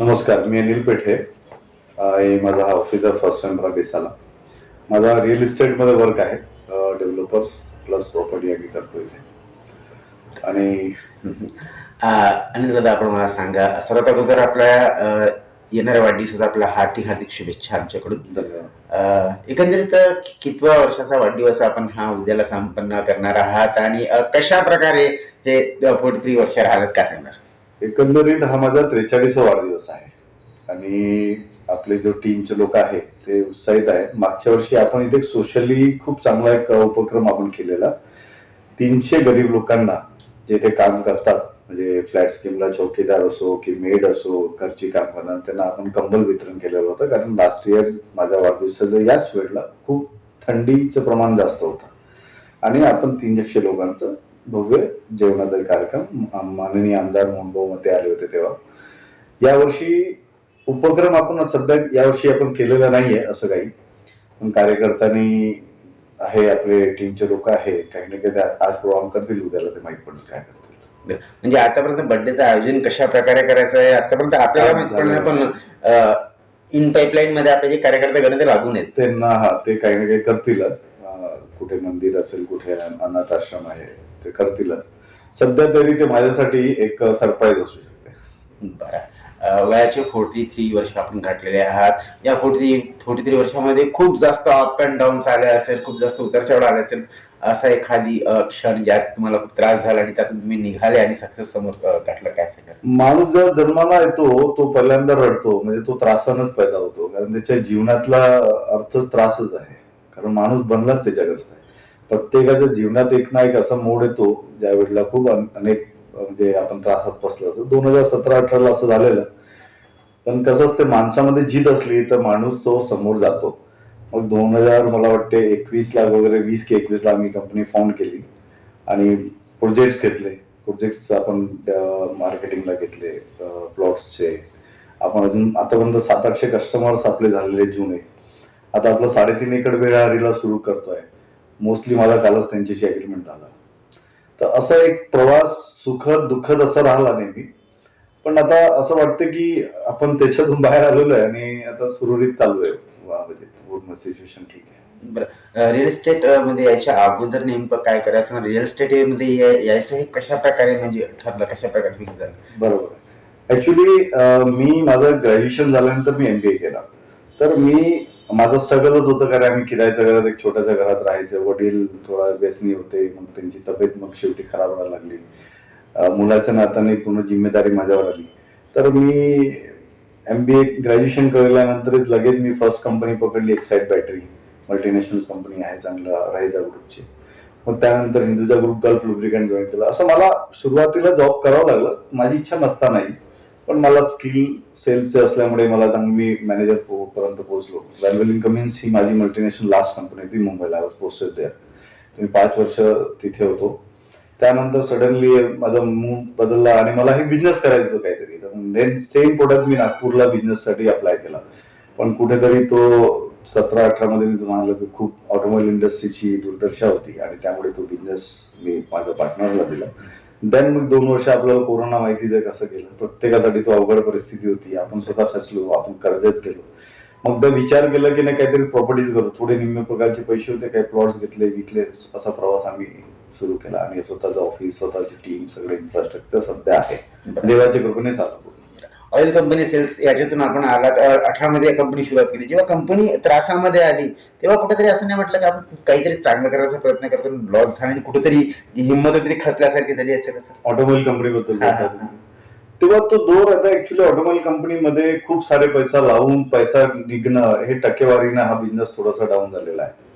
नमस्कार मी अनिल पेठे. आहे माझा हा ऑफिसर फर्स्ट टाइम मला बेसाला माझा रिअल इस्टेटमध्ये वर्क आहे. डेव्हलपर्स प्लस प्रॉपर्टी आम्ही करतो इथे. आणि आणि दादा आपण मला सांगा सर्वात अगोदर आपल्या येणाऱ्या वाढदिवसाचा आपला हार्दिक हार्दिक शुभेच्छा आमच्याकडून. एकंदरीत कितवा वर्षाचा वाढदिवस आपण हा उद्याला संपन्न करणार आहात? आणि कशा प्रकारे हे फोर्टी थ्री वर्ष राहिलं का सांगणार? एकंदरीत हा माझा त्रेचाळीसा वाढदिवस आहे. आणि आपले जो टीमचे लोक आहेत ते उत्साहित आहेत. मागच्या वर्षी आपण इथे सोशली खूप चांगला एक उपक्रम आपण केलेला. तीनशे गरीब लोकांना जे ते काम करतात म्हणजे फ्लॅट स्कीमला चौकीदार असो की मेड असो घरची काम करणार त्यांना आपण कंबल वितरण केलेलं होतं. कारण लास्ट इयर माझ्या वाढदिवसाचं याच वेळेला खूप थंडीचं प्रमाण जास्त होतं. आणि आपण तीनशे लोकांचं भव्य जेवणाचा कार्यक्रम. माननीय आमदार मोहनभाऊ मते आले होते तेव्हा. यावर्षी उपक्रम आपण सध्या यावर्षी आपण केलेला नाहीये असं काही. पण कार्यकर्त्यांनी आहे आपले टीमचे लोक आहे काही ना काही आज प्रोग्राम करतील उद्याला ते माहीत पडेल काय करतील. म्हणजे आतापर्यंत बर्थडेचं आयोजन कशा प्रकारे करायचं आहे आतापर्यंत आपल्याला माहीत पडलं पण इन पाईपलाईन मध्ये आपले जे कार्यकर्ते गणित लागून आहेत. त्यांना हा ते काही ना काही करतीलच. कुठे मंदिर असेल कुठे अनाथ आश्रम आहे ते करतीलच. सध्या तरी ते माझ्यासाठी एक सरप्राईज असू शकते. बरं. वयाचे फोर्टी थ्री वर्ष आपण गाठलेले आहात. या फोर्टी फोर्टी थ्री वर्षामध्ये खूप जास्त अप अँड डाऊन आले असेल खूप जास्त उतार चढ आले असेल असा एखादी क्षण ज्यात तुम्हाला खूप त्रास झाला आणि त्यातून तुम्ही निघाले आणि सक्सेस समोर गाठलं काय माणूस जेव्हा जन्माला येतो तो पहिल्यांदा रडतो म्हणजे तो त्रासानच पैदा होतो. कारण त्याच्या जीवनातला अर्थ त्रासच आहे. कारण माणूस बनलाच त्याच्याकरता आहे. प्रत्येकाच्या जीवनात एक ना एक असा मोड येतो ज्या वेळेला खूप अनेक म्हणजे आपण त्रासात फसलो असतो. दोन हजार सतरा अठराला असं झालेलं. पण कसं असते माणसामध्ये जीत असली तर माणूस तो समोर जातो. मग दोन हजार मला वाटते एकवीस लाख वगैरे वीस की एकवीस ला आम्ही कंपनी फाउंड केली. आणि प्रोजेक्ट घेतले. प्रोजेक्ट आपण मार्केटिंगला घेतले प्लॉट्सचे आपण अजून आतापर्यंत सात आठशे कस्टमर्स आपले झालेले जुने. आता आपलं साडेतीन एकर वेळारीला सुरू करतोय. मोस्टली मला कालच त्यांच्याशी अग्रीमेंट झाला तर असा एक प्रवास सुखद दुःखद असा राहिला नेहमी. पण आता असं वाटतं की आपण त्याच्यातून बाहेर आलेलो आहे आणि आता सुरळीत चालू आहे. म्हणजे पूर्ण सिच्युएशन ठीक आहे. बरं. रिअल इस्टेटमध्ये यायच्या अगोदर नेमकं काय करायचं? रिअल इस्टेटमध्ये यायचं हे कशा प्रकारे म्हणजे ठरलं कशा प्रकारे फिक्स झालं? बरोबर. ऍक्च्युली मी माझं ग्रॅज्युएशन झाल्यानंतर मी एमबीए केला. तर मी माझं स्ट्रगलच होतं कारण आम्ही किरायच्या घरात एक छोट्याशा घरात राहायचं. वडील थोडा व्यसनी होते मग त्यांची तब्येत मग शेवटी खराब व्हायला लागली. मुलाच्या नात्याने पूर्ण जिम्मेदारी माझ्यावर आली. तर मी एम बी ए ग्रॅज्युएशन केल्यानंतरच लगेच मी फर्स्ट कंपनी पकडली एक्साईट बॅटरी मल्टीनॅशनल कंपनी आहे चांगलं राहिजा ग्रुपची मग त्यानंतर Hinduja group Gulf lubricant join केला. असं मला सुरुवातीला जॉब करावं लागलं. माझी इच्छा नसतानाही. पण मला स्किल सेल्सचे असल्यामुळे मला मी मॅनेजर पर्यंत पोहोचलो. व्हॅल्युअल कमिन्स ही माझी मल्टीनॅशनल लास्ट कंपनी होती मुंबईला. आय वॉज पोस्टेड देअर मी पाच वर्ष तिथे होतो. त्यानंतर सडनली माझा मूड बदलला आणि मला हे बिझनेस करायचं होतं काहीतरी. देन सेम प्रोडक्ट मी नागपूरला बिझनेससाठी अप्लाय केला. पण कुठेतरी तो सतरा अठरा मध्ये मी तुम्हाला की खूप ऑटोमोबाईल इंडस्ट्रीची दुर्दशा होती आणि त्यामुळे तो बिझनेस मी माझ्या पार्टनरला दिला. देन मग दोन वर्ष आपल्याला कोरोना माहितीच आहे कसं केलं. प्रत्येकासाठी तो अवघड परिस्थिती होती. आपण स्वतः खचलो आपण कर्जात गेलो. मग विचार केला की नाही काहीतरी प्रॉपर्टीज करू थोडे निम्मे प्रकारचे पैसे होते काही प्लॉट्स घेतले विकले. असा प्रवास आम्ही सुरू केला. आणि स्वतःचं ऑफिस स्वतःची टीम सगळं इन्फ्रास्ट्रक्चर सध्या आहे. देवाच्या कृपेने चालू. ऑइल कंपनी सेल्स याच्यातून आपण आलात. अठरा मध्ये कंपनी सुरुवात केली. जेव्हा कंपनी त्रासामध्ये आली तेव्हा कुठेतरी असं नाही म्हटलं की आपण काहीतरी चांगलं करायचा प्रयत्न करतो लॉस झाला आणि कुठेतरी हिंमत होती ती खचल्यासारखी झाली असेल असं. ऑटोमोबाईल कंपनीबद्दल. तेव्हा तो दौर आता ऍक्च्युली ऑटोमोबाईल कंपनीमध्ये खूप सारे पैसा लावून पैसा निघणं हे टक्केवारीनं हा बिझनेस थोडासा डाऊन झालेला आहे.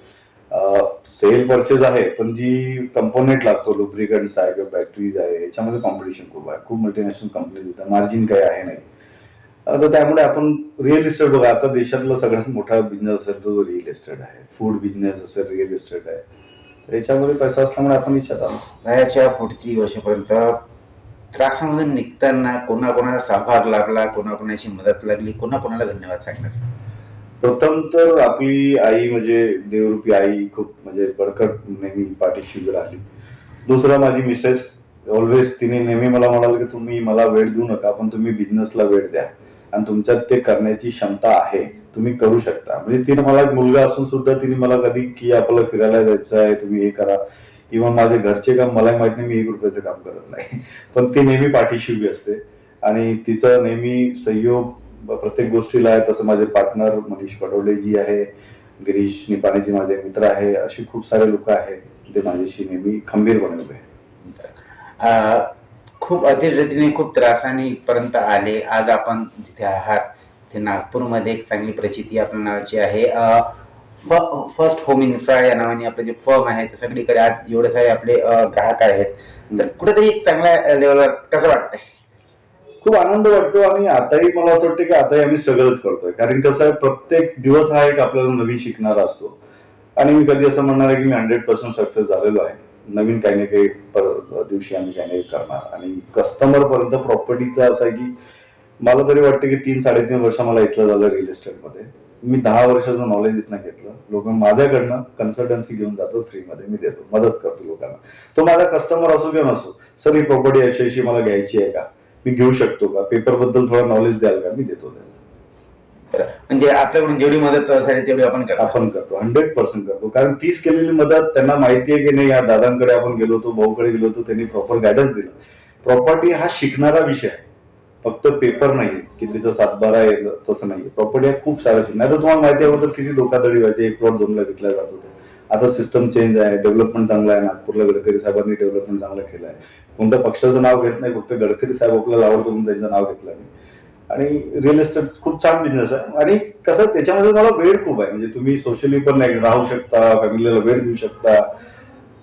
सेल परचेज आहे पण जी कंपोनेंट लागतो लुब्रिकंट्स आहे किंवा बॅटरीज आहे याच्यामध्ये कॉम्पिटिशन खूप आहे. खूप मल्टीनॅशनल कंपनीज येतात मार्जिन काही आहे नाही. तर त्यामुळे आपण रिअल इस्टेट बघा आता देशातला सगळ्यात मोठा बिझनेस असेल तो रिअल इस्टेट आहे. फूड बिझनेस असेल रिअल इस्टेट आहे. तर याच्यामध्ये पैसा असल्यामुळे आपण इच्छा आलो वयाच्या थ्री वर्षापर्यंत त्रासामधून निघताना कोणाकोणाचा सहभाग लागला कोणाकोणाची मदत लागली कोणाकोणाला धन्यवाद सांगणार? प्रथम तर आपली आई म्हणजे देवरूपी आई खूप म्हणजे बडकट नेहमी पाठीशी राहिली. दुसरं माझी मिसेस ऑलवेज तिने नेहमी मला म्हणाल की तुम्ही मला वेळ देऊ नका पण तुम्ही बिझनेसला वेळ द्या. आणि तुमच्यात ते करण्याची क्षमता आहे तुम्ही करू शकता. म्हणजे तिने मला एक मुलगा असून सुद्धा तिने मला कधी की आपल्याला फिरायला जायचं आहे तुम्ही हे करा. किंवा माझे घरचे काम मला माहीत नाही मी एक रुपयाचं काम करत नाही. पण ती नेहमी पाठीशी असते. आणि तिचा नेहमी सहयोग प्रत्येक गोष्टीला आहे. तसं माझे पार्टनर मनीष पटोले जी आहे गिरीश निपाणेजी माझे मित्र आहे अशी खूप सारे लोक आहेत ते माझ्याशी नेहमी खंबीरपणे उभे आहेत. खूप अतिरतीने खूप त्रासाने इथपर्यंत आले. आज आपण जिथे आहात ते नागपूरमध्ये एक चांगली प्रचिती आपल्या नावाची आहे. फर्स्ट होम इन्फ्रा या नावाने आपले जे फर्म आहे ते सगळीकडे आज एवढे सारे आपले ग्राहक आहेत. तर कुठेतरी एक चांगल्या लेवलवर कसं वाटतंय? खूप आनंद वाटतो आणि आताही मला असं वाटतं की आताही आम्ही स्ट्रगलच करतोय. कारण कसं आहे प्रत्येक दिवस हा एक आपल्याला नवीन शिकणारा असतो. आणि मी कधी असं म्हणणार आहे की मी हंड्रेड पर्सेंट सक्सेस झालेलो आहे. नवीन काही ना काही दिवशी आम्ही काही नाही करणार. आणि कस्टमर पर्यंत प्रॉपर्टीचा असं आहे की मला तरी वाटतं की तीन साडेतीन वर्ष मला इथलं झालं रिअल इस्टेटमध्ये मी दहा वर्षाचं नॉलेज इथनं घेतलं. लोक माझ्याकडनं कन्सल्टन्सी घेऊन जातो फ्रीमध्ये मी देतो. मदत करतो लोकांना. तो माझा कस्टमर असो किंवा नसो सर ही प्रॉपर्टी अशी अशी मला घ्यायची आहे का? मी घेऊ शकतो का? पेपरबद्दल थोडं नॉलेज द्याल का? मी देतो त्याला. म्हणजे आपल्याकडून जेवढी मदत तेवढी आपण आपण करतो हंड्रेड पर्सेंट करतो. कारण तीच केलेली मदत त्यांना माहिती आहे की नाही या दादांकडे आपण गेलो होतो भाऊकडे गेलो होतो त्यांनी प्रॉपर गायडन्स दिला. प्रॉपर्टी हा शिकणारा विषय आहे. फक्त पेपर नाही की त्याचं सातबारा आहे तसं नाही प्रॉपर्टी हा खूप सारा शिकणार. तर तुम्हाला माहिती आहे किती धोकाधडी व्हायची एक प्लॉट दोनला विकला जात होता आता सिस्टम चेंज आहे डेव्हलपमेंट चांगलं आहे नागपूरला गडकरी साहेबांनी डेव्हलपमेंट चांगलं केलं आहे कोणत्या पक्षाचं नाव घेत नाही फक्त गडकरी साहेब आपल्याला आवडतो म्हणून त्यांचं नाव घेतलं नाही. आणि रिअल इस्टेट खूप छान बिझनेस आहे. आणि कसं त्याच्यामध्ये मला वेळ खूप आहे. म्हणजे तुम्ही सोशली पण नाही राहू शकता फॅमिलीला वेळ देऊ शकता.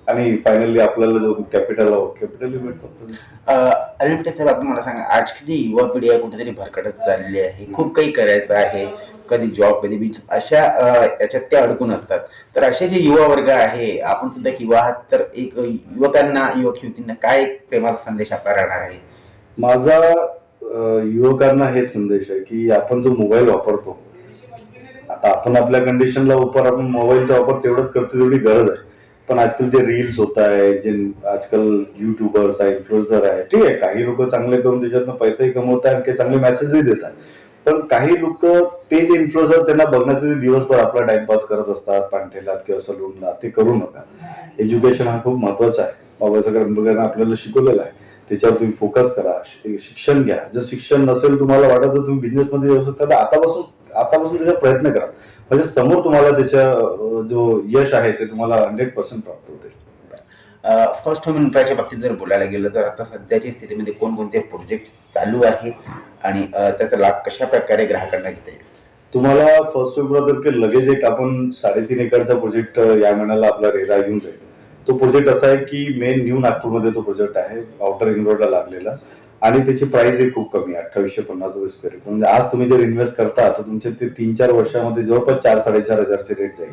आणि फायनली आपल्याला जो कॅपिटल कॅपिटल भेटतो अलिमटे साहेब आपण मला सांगा आजची युवा पिढी आहे कुठेतरी भरकटत चालली आहे. खूप काही करायचं आहे. कधी जॉब कधी बीच अशा याच्यात ते अडकून असतात. तर असे जे युवा वर्ग आहे आपण सुद्धा युवा आहात तर एक युवकांना युवक युवतींना काय प्रेमाचा संदेश आपला राहणार आहे? माझा युवकांना हे संदेश आहे की आपण जो मोबाईल वापरतो आता आपण आपल्या कंडिशनला वापर आपण मोबाईलचा वापर तेवढंच करतो तेवढी गरज आहे. पण आजकाल जे रील्स होत आहे जे आजकाल युट्यूबर्स आहे इन्फ्लुएन्सर आहे ठीक आहे काही लोक चांगले करून त्याच्यातनं पैसेही कमवत आहे आणि चांगले मेसेजही देतात पण काही लोक ते जे इन्फ्लुएन्सर त्यांना बघण्यासाठी दिवसभर आपला टाइमपास करत असतात पांठेलात किंवा सलूनला ते करू नका. एज्युकेशन हा खूप महत्त्वाचा आहे. बाबासाहेब आंबेडकरांना आपल्याला शिकवलेला आहे. त्याच्यावर तुम्ही फोकस करा. शिक्षण घ्या. जर शिक्षण नसेल तुम्हाला वाटत तर तुम्ही बिझनेस मध्ये जाऊ शकता. तर आतापासून आतापासून त्याचा प्रयत्न करा. म्हणजे समोर तुम्हाला त्याच्या जो यश आहे ते तुम्हाला हंड्रेड पर्सेंट प्राप्त होते. फर्स्ट होम इन्फ्राच्या बाबतीत जर बोलायला गेलं तर आता सध्याच्या स्थितीमध्ये कोणकोणते प्रोजेक्ट चालू आहे आणि त्याचा लाभ कशा प्रकारे ग्राहकांना घेता येईल? तुम्हाला फर्स्ट फेब्रुवारी लगेच एक आपण साडेतीन एकरचा प्रोजेक्ट या महिन्याला आपला रेरा येऊन जाईल. तो प्रोजेक्ट असा आहे की मेन न्यू नागपूरमध्ये तो प्रोजेक्ट आहे आउटर रिंग रोडला लागलेला. आणि त्याची प्राइस ही खूप कमी आहे अठ्ठावीसशे पन्नास रुपये स्क्वेअर फीट म्हणजे आज तुम्ही जर इन्व्हेस्ट करता तर तुमचे ते तीन चार वर्षामध्ये जवळपास चार साडेचार हजारचे रेट जाईल.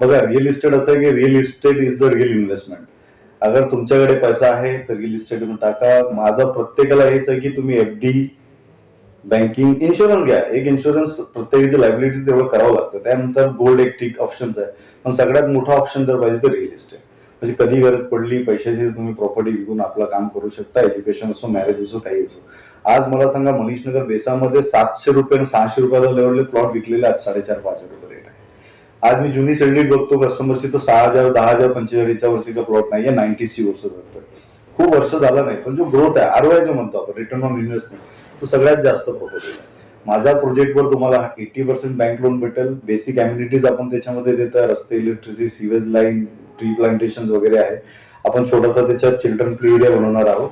बघा रिअल इस्टेट असं आहे की real estate is the real investment अगर तुमच्याकडे पैसा आहे तर रिअल इस्टेट टाका. माझं प्रत्येकाला हेच आहे की तुम्ही एफ डी बँकिंग इन्शुरन्स घ्या. एक इन्शुरन्स प्रत्येकाची लायबिलिटी तेवढं करावं लागतं. त्यानंतर गोल्ड एक ठीक ऑप्शन्स आहे. पण सगळ्यात मोठा ऑप्शन जर पाहिजे तर रिअल इस्टेट म्हणजे कधी गरज पडली पैशाची तुम्ही प्रॉपर्टी विकून आपलं काम करू शकता एज्युकेशन असो मॅरेज असो काही असो. आज मला सांगा मनीषनगर बेसामध्ये सातशे रुपये आणि सहाशे रुपयाला लेवलले प्लॉट विकलेले आज साडेचार पाच हजार रुपये रेट आहे आज मी जुनी सेल्डीट बघतो कस्टमरची तो सहा हजार दहा हजार पंचेचाळीसच्या वर्षीचा प्लॉट नाहीये नाईन्टी सी वर्ष बघतोय खूप वर्ष झाला नाही पण जो ग्रोथ आहे आरओआय जो म्हणतो आपण रिटर्न ऑन इन्व्हेस्टमेंट तो सगळ्यात जास्त प्रपोजल आहे. माझ्या प्रोजेक्टवर तुम्हाला एटी पर्सेंट बँक लोन भेटेल बेसिक अम्युनिटीज आपण त्याच्यामध्ये देतोय रस्ते electricity sewage line tree plantation वगैरे आहे. आपण छोटासा त्याच्यात चिल्ड्रन प्ले एरिया बनवणार आहोत.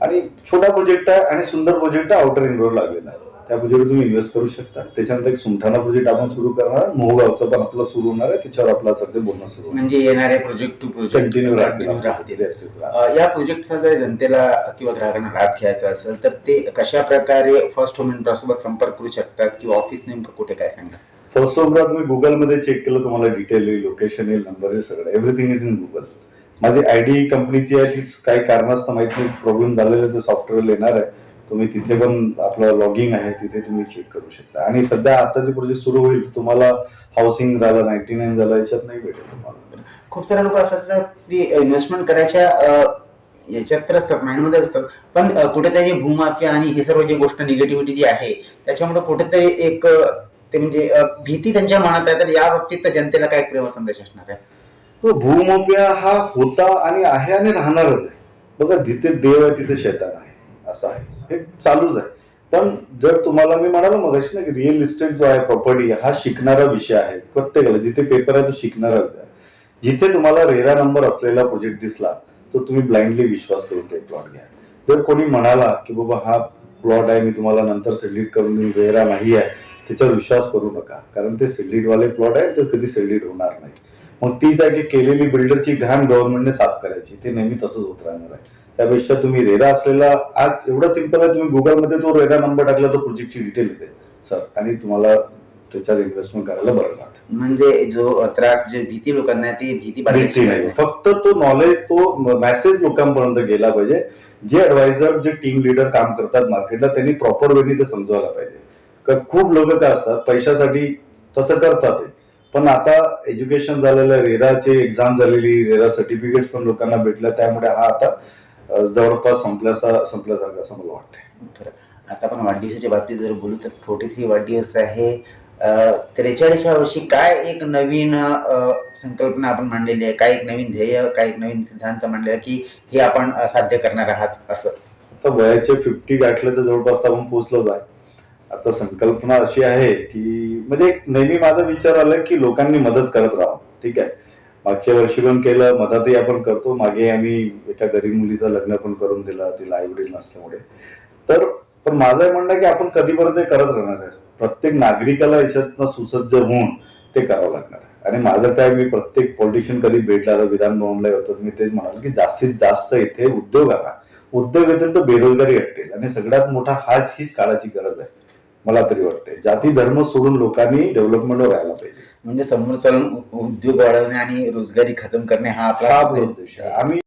आणि छोटा प्रोजेक्ट आहे आणि सुंदर प्रोजेक्ट आहे आउटर रोड लागलेला आहे. त्या प्रोजेक्ट तुम्ही इन्व्हेस्ट करू शकता. त्याच्यानंतर एक सुंठाना प्रोजेक्ट आपण सुरू करणार. मोहगावचं पण आपलं सुरू होणार आहे. त्याच्यावर आपला सध्या बोलणं सुरू म्हणजे येणारे प्रोजेक्ट टू प्रोजेक्ट कंटिन्यू राहतील. या प्रोजेक्टचा जर जनतेला किंवा ग्राहकांना लाभ घ्यायचा असेल तर ते कशा प्रकारे फर्स्ट होम इन्फ्रासोबत संपर्क करू शकतात? किंवा ऑफिस नेमकं कुठे काय सांगा फर्स्ट ऑफ ऑल तुम्ही गुगलमध्ये चेक केलं तुम्हाला डिटेल येईल लोकेशन येईल नंबर येईल सगळं. एव्हरीथिंग इज इन गुगल माझी आय डी कंपनीची आहे तीच काही कारणास्तव माहीत नाही प्रॉब्लेम झालेलं ते सॉफ्टवेअर येणार आहे. तुम्ही तिथे पण आपलं लॉगिंग आहे तिथे तुम्ही चेक करू शकता. आणि सध्या आता जे प्रोजेक्ट सुरू होईल तुम्हाला हाऊसिंग झालं नाईन्टी नाईन झालं याच्यात नाही भेटेल तुम्हाला. खूप सारे लोक असतात की इन्व्हेस्टमेंट करायच्या याच्यात तर असतात माइंडमध्ये असतात. पण कुठेतरी भूमाफिया आणि हे सर्व जी गोष्ट निगेटिव्हिटी जी आहे त्याच्यामुळे कुठेतरी एक ते म्हणजे भीती त्यांच्या मनात आहे तर या बाबतीत तर जनतेला काय प्रेम संदेश असणार आहे? हो, तो हा होता आणि आहे आणि राहणारच आहे. बघा जिथे देव आहे तिथे शैतान आहे. असं आहे. हे चालूच आहे. पण जर तुम्हाला मी म्हणालो मगाशी ना की रिअल इस्टेट जो आहे प्रॉपर्टी हा शिकणारा विषय आहे. प्रत्येकाला जिथे पेपर आहे तो शिकणारा जिथे तुम्हाला रेरा नंबर असलेला प्रोजेक्ट दिसला तो तुम्ही ब्लाइंडली विश्वास करून ते प्लॉट घ्या. जर कोणी म्हणाला की बाबा हा प्लॉट आहे मी तुम्हाला नंतर सिलेक्ट करून रेरा नाही आहे त्याच्यावर विश्वास करू नका. कारण ते सिलेक्ट वाले प्लॉट आहे ते कधी सिलेक्ट होणार नाही. मग आहे की केलेली बिल्डरची घाण गव्हर्नमेंटने साफ करायची. ते नेहमी तसंच होत राहणार आहे. त्यापेक्षा तुम्ही रेरा असलेला आज एवढं सिंपल आहे तुम्ही गुगलमध्ये तो रेरा नंबर टाकला तर प्रोजेक्टची डिटेल येते. सर आणि तुम्हाला त्याच्यात इन्व्हेस्टमेंट करायला बरं लागतं. म्हणजे जो त्रास जे भीती लोकांना ती भीती भीती नाही. फक्त तो नॉलेज तो मेसेज लोकांपर्यंत गेला पाहिजे. जे ऍडवायझर जे टीम लिडर काम करतात मार्केटला त्यांनी प्रॉपर वेनी ते समजवायला पाहिजे. खूप लोक काय असतात पैशासाठी तसं करतात. पण आता एज्युकेशन झालेलं रेराची एक्झाम झालेली रेरा सर्टिफिकेट पण लोकांना भेटलं त्यामुळे हा आता जवळपास संपल्याचा संपल्यासारखं असं मला वाटतंय. आता आपण वाढदिवसाच्या बाबतीत जर बोलू तर फोर्टी थ्री वाढदिवस आहे. त्रेचाळीसच्या वर्षी काय एक नवीन संकल्पना आपण मांडलेली आहे? काय एक नवीन ध्येय काय एक नवीन सिद्धांत मांडलेला की हे आपण साध्य करणार आहात असं? आता वयाचे फिफ्टी गाठले तर जवळपास तर आपण पोहोचलोच आहे. आता संकल्पना अशी आहे की म्हणजे एक नेहमी माझा विचार आला की लोकांनी मदत करत राहावं. ठीक आहे? मागच्या वर्षी पण केलं मदतही आपण करतो. मागे आम्ही एका गरीब मुलीचं लग्न पण करून दिलं तिला आई वडील नसल्यामुळे. तर पण माझं म्हणणं की आपण कधीपर्यंत करत राहणार आहे? प्रत्येक नागरिकाला याच्यातनं सुसज्ज होऊन ते करावं लागणार आहे. आणि माझं काय मी प्रत्येक पॉलिटिशियन कधी भेटला तर विधान भवनला होतो. मी तेच म्हणाल की जास्तीत जास्त इथे उद्योग आला उद्योग येतील तर बेरोजगारी हटेल आणि सगळ्यात मोठा हाच हीच काळाची गरज आहे. मला तरी वाटते जाती धर्म सोडून लोकांनी डेव्हलपमेंटवर राहायला पाहिजे. म्हणजे समोर चालून उद्योग वाढवणे आणि रोजगारी खतम करणे हा आपला आपला उद्देश आहे. आम्ही